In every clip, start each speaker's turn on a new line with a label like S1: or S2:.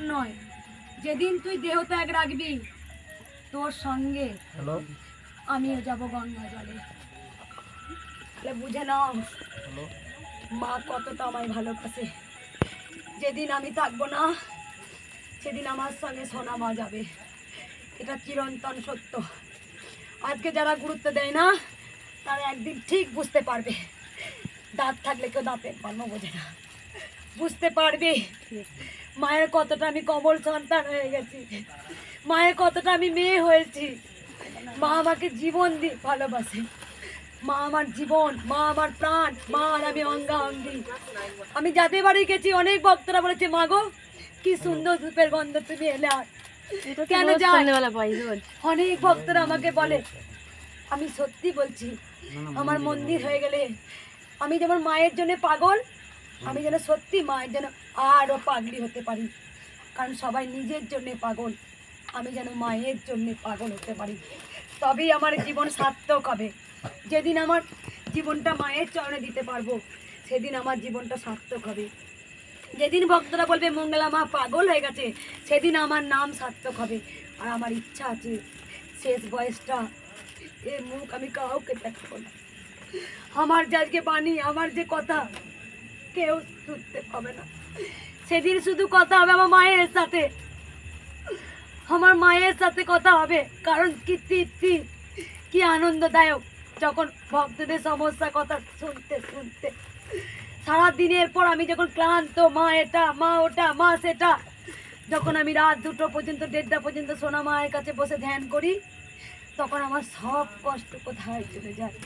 S1: এখন নয়। যেদিন তুই দেহ ত্যাগ রাখবি তোর সঙ্গে আমিও যাব গঙ্গা জলে। তাহলে বুঝে নাও। মা কতটা আমায় ভালোবাসে। যেদিন আমি থাকব না সেদিন আমার সঙ্গে সোনা মা যাবে। এটা চিরন্তন সত্য। আজকে যারা গুরুত্ব দেয় না তারা একদিন ঠিক বুঝতে পারবে। দাঁত থাকলে কেউ দাঁতের কর্ম বোঝে না। বুঝতে পারবে। মায়ের কতটা আমি কমল সন্তান হয়ে গেছি। মায়ের কতটা আমি মেয়ে হয়েছি। মা আমাকে জীবন দি ভালোবাসে। মা আমার জীবন মা আমার প্রাণ মা আর আমি অঙ্গা অঙ্গি আমি যাদের বাড়ি গেছি অনেক ভক্তরা বলেছে মা গো কি সুন্দর ধূপের গন্ধ তুমি এলে আর কেন অনেক ভক্তরা আমাকে বলে আমি সত্যি বলছি আমার মন্দির হয়ে গেলে আমি যেমন মায়ের জন্য পাগল আমি যেন সত্যি মায়ের যেন আরও পাগলি হতে পারি। কারণ সবাই নিজের জন্য পাগল। আমি যেন মায়ের জন্য পাগল হতে পারি। তবেই আমার জীবন সার্থক হবে। যেদিন আমার জীবনটা মায়ের চরণে দিতে পারব, সেদিন আমার জীবনটা সার্থক হবে। যেদিন ভক্তরা বলবে, মঙ্গলা মা, পাগল হয়ে গেছে, সেদিন আমার নাম সার্থক হবে। আর আমার ইচ্ছা আছে, শেষ বয়সটা এ মুখ আমি কাউকে দেখাবো না। আমার যে আজকে বাণী, আমার যে কথা কেউ শুনতে পাবে না। সেদিন শুধু কথা হবে আমার মায়ের সাথে। আমার মায়ের সাথে কথা হবে, কারণ কি তৃপ্তি কি আনন্দদায়ক, যখন ভক্তদের সমস্যা কথা শুনতে শুনতে। সারা দিনের পর আমি যখন ক্লান্ত, মা এটা, মা ওটা, মা সেটা, যখন আমি রাত দুটো পর্যন্ত, দেড়টা পর্যন্ত সোনা মায়ের কাছে বসে ধ্যান করি তখন আমার সব কষ্ট কোথায় চলে যায়?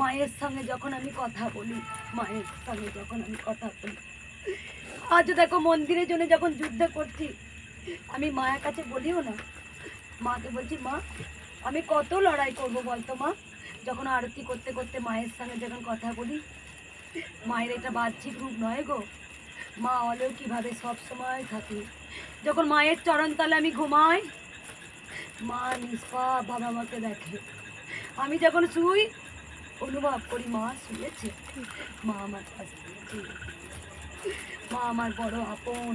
S1: মায়ের সঙ্গে যখন আমি কথা বলি, মায়ের সঙ্গে যখন আমি কথা বলি আজও দেখো মন্দিরের জন্য যখন যুদ্ধ করছি, আমি মায়ের কাছে বলিও না। মাকে বলছি, মা, আমি কত লড়াই করব বলতো মা? যখন আরতি করতে করতে মায়ের সঙ্গে যখন কথা বলি, মায়ের এটা বাহ্যিক রূপ নয় গো। মা অলৌকিকভাবে সব সময় থাকে। যখন মায়ের চরণতলে আমি ঘুমাই মা নিষ্পাপভাবে আমাকে দেখে। আমি যখন শুই অনুভব করি মা শুয়েছে। মা আমার আছে। মা আমার বড় আপন।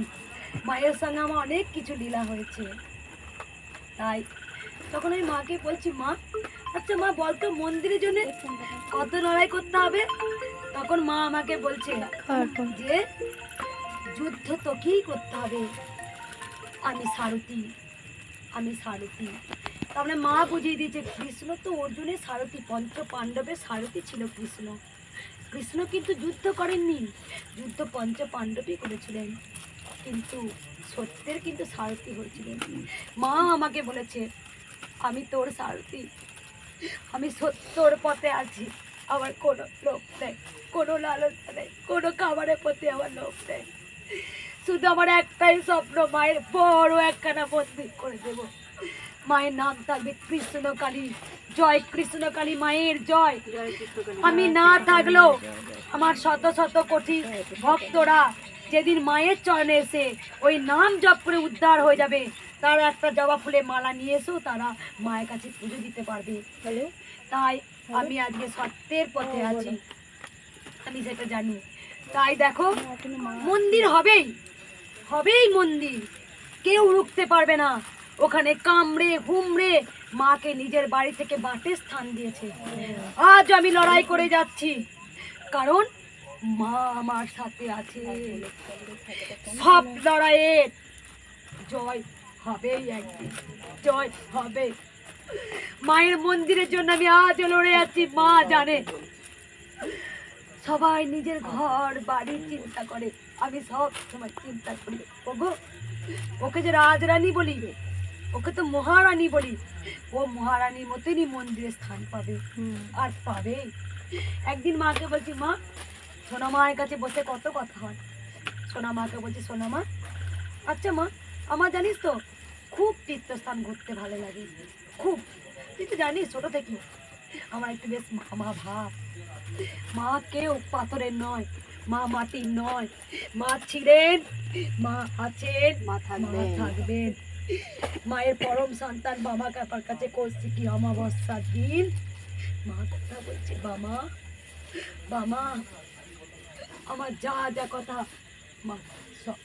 S1: মায়ের সঙ্গে আমার অনেক কিছু লীলা হয়েছে। তাই তখন আমি মাকে বলছি মা আচ্ছা মা বলতো মন্দিরের জন্য কত লড়াই করতে হবে? তখন মা আমাকে বলছে যে যুদ্ধ তোকেই করতে হবে। আমি সারথি। আমি সারথি। তারপরে মা বুঝিয়ে দিয়েছে কৃষ্ণ তো অর্জুনের সারথি পঞ্চ পাণ্ডবের সারথি ছিল কৃষ্ণ। কৃষ্ণ কিন্তু যুদ্ধ করেননি, যুদ্ধ পঞ্চ পাণ্ডবই করেছিলেন। কিন্তু সত্যের কিন্তু সারথি হয়েছিলেন। মা আমাকে বলেছে, আমি তোর সারথি। আমি সত্যর পথে আছি। আমার কোনো লোভ নেই, কোনো লালসা নেই, কোনো খাবারের প্রতি আমার লোভ নেই। শুধু আমার একটাই স্বপ্ন মায়ের বড় একখানা মন্দির করে দেব। মায়ের নাম থাকবে কৃষ্ণকালী। জয় কৃষ্ণকালী মায়ের জয়। আমি না থাকলেও আমার শত শত কোটি ভক্তরা যেদিন মায়ের চরণে এসে ওই নাম জপ করে উদ্ধার হয়ে যাবে তারা একটা জবা ফুলে মালা নিয়ে এসেও তারা মায়ের কাছে পুজো দিতে পারবে। তাই আমি আজকে সত্যের পথে আছি। আমি সেটা জানি। তাই দেখো, মন্দির হবেই হবেই মন্দির। কেউ রুখতে পারবে না। ওখানে কামড়ে, হুমড়ে মাকে নিজের বাড়ি থেকে বাটে স্থান দিয়েছে। আজ আমি লড়াই করে যাচ্ছি। কারণ মা আমার সাথে আছে। সব লড়াইয়ের জয় হবেই একদিন। জয় হবে। মায়ের মন্দিরের জন্য আমি আজও লড়ে যাচ্ছি, মা জানে। সবাই নিজের ঘর বাড়ি চিন্তা করে। আমি সব সময় চিন্তা করি। ওগো ওকে যে রাজরানী বলি ওকে তো মহারানী বলি। ও মহারানীর মতনই মন্দিরে স্থান পাবে। আর পাবে। একদিন মাকে বলছি মা সোনা মায়ের কাছে বসে কত কথা হয়? সোনা মাকে বলছি সোনা মা আচ্ছা মা আমার জানিস তো খুব তীর্থস্থান ঘুরতে ভালো লাগে। খুব। তুই তো জানিস ছোট থেকে। আমার একটু বেশ মা ভাব মা কেউ পাথরের নয় মা মাটির নয়। মা ছিলেন মা আছেন মা থাকবেন। মায়ের পরম সন্তান বাবা কাপার কাছে করছি কি অমাবস্যার দিন? মা কথা বলছে বামা বামা আমার যা যা কথা মা সব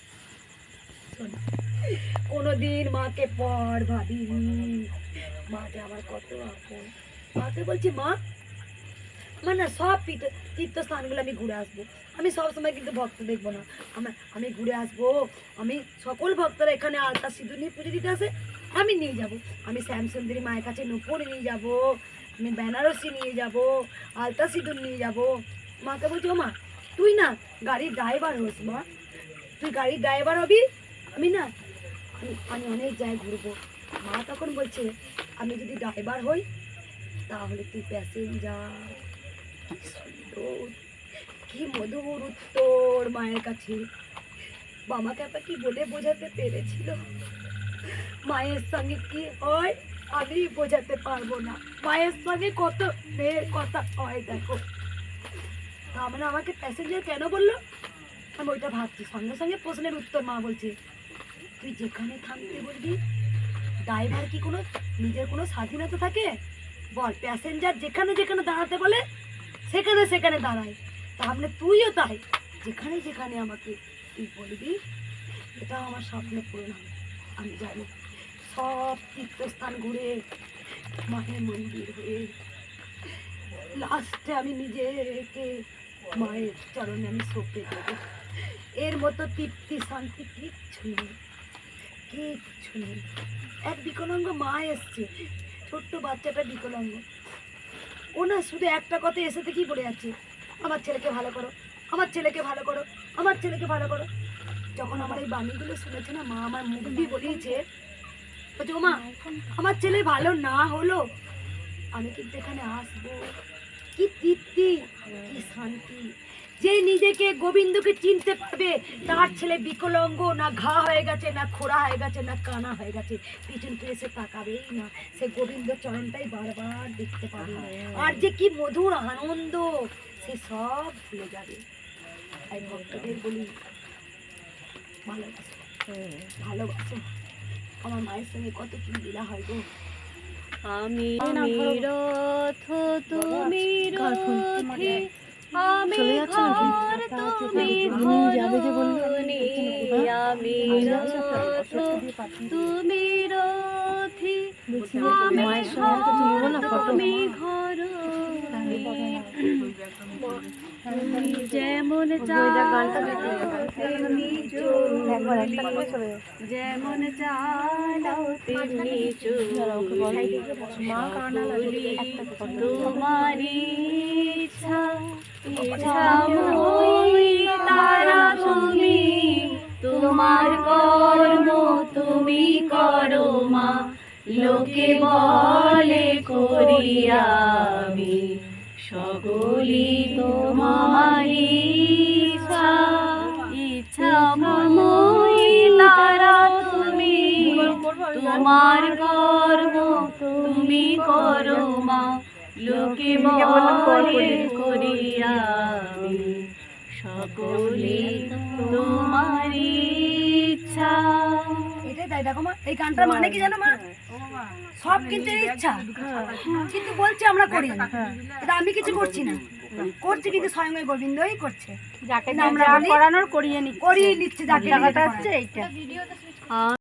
S1: কোনোদিন মাকে পর ভাবিনি। মা যে আমার কত আপন। মাকে বলছি, মা আমার না, সব তীর্থ, তীর্থস্থানগুলো আমি ঘুরে আসব। আমি সবসময় কিন্তু ভক্ত দেখব না। আমার আমি ঘুরে আসব। আমি সকল ভক্তরা এখানে আলতা সিঁদুর নিয়ে পুজো দিতে আসে, আমি নিয়ে যাব। আমি শ্যামসুন্দরী মায়ের কাছে নুপুর নিয়ে যাব। আমি বেনারসি নিয়ে যাব, আলতা সিঁদুর নিয়ে যাব। মাকে বলছি ও মা তুই না গাড়ির ড্রাইভার হোস, মা। তুই গাড়ির ড্রাইভার হবি? আমি না, আমি অনেক জায়গায় ঘুরবো। মা তখন বলছে, আমি যদি ড্রাইভার হই তাহলে তুই প্যাসেঞ্জার কি মধুর উত্তর মায়ের কাছে? বামাকে আপা কি বলে বোঝাতে পেরেছিল? মায়ের সঙ্গে কি হয় আমি বোঝাতে পারব না। মায়ের সঙ্গে কত মেয়ের কথা হয় দেখো। তার মানে আমাকে প্যাসেঞ্জার কেন বলল? আমি ওইটা ভাবছি। সঙ্গে সঙ্গে প্রশ্নের উত্তর মা বলছে, তুই যেখানে থামতে বলবি ড্রাইভার কি কোনো, নিজের কোনো স্বাধীনতা থাকে? বল প্যাসেঞ্জার যেখানে যেখানে দাঁড়াতে বলে, সেখানে সেখানে দাঁড়ায়। তাহলে তুইও তাই। যেখানে যেখানে আমাকে তুই বলবি এটা আমার স্বপ্ন পূরণ হবে। আমি জানি, সব তীর্থস্থান ঘুরে, মায়ের মন্দির হয়ে লাস্টে আমি নিজেকে, মায়ের চরণে আমি সঁপে দেবো। এর মতো তৃপ্তি, শান্তি কিচ্ছু নেই কিচ্ছু নেই। এক বিকলাঙ্গ মা এসছে ছোট্ট বাচ্চাটা বিকলাঙ্গ। ও না শুধু একটা কথা এসে থেকেই বলে যাচ্ছে আমার ছেলেকে ভালো করো, আমার ছেলেকে ভালো করো, আমার ছেলেকে ভালো করো। যখন আমার এই বাণীগুলো শুনেছে না, মা আমার মুখ দিয়ে বলিয়েছে, বলছে ও মা আমার ছেলে ভালো না হলো। আমি কিন্তু এখানে আসব। কি তৃপ্তি, কি শান্তি। যে নিজেকে গোবিন্দকে চিনতে পারবে তার ছেলে বিকলাঙ্গ না ঘা হয়ে গেছে না খোড়া হয়ে গেছে না কানা হয়ে গেছে পিছন ফিরে সে তাকাবেই না। সে গোবিন্দ চরণটাই বারবার দেখতে পাবে। আর যে কি মধুর আনন্দ সে সব ভুলে যাবে। তাই ভক্তদের বলি ভালোবাসো। ভালোবাসো। আমার মায়ের সঙ্গে কত কি লীলা হয় গো।
S2: আমি আমি রথ তুমি রথে তুমি ধরণী আমি রথ তুমি রথি আমি ঘর যেমন চলি যেমন তেমনি ইচ্ছা তারা তুমি তোমার কর্ম তুমি করো মা। লোকে বলে করিয়া আমি সকলি তোমার ইচ্ছা তারা তুমি তোমার কর্ম তুমি করো মা। লোকে বলে করিয়া আমি সকলে তোমার ইচ্ছা।
S1: এটাই তাই দেখো মা এই গানটার মানে কি জানো মা? সব কিন্তু ইচ্ছা। কিন্তু বলছে আমরা করি না। এটা আমি কিছু করছি না। করছি কিন্তু স্বয়ং গোবিন্দই করছে।
S2: যাকে
S1: না, আমরা
S2: করানোর করিয়ে নি
S1: করিয়ে নিচ্ছে যাকে
S2: হচ্ছে। এইটা।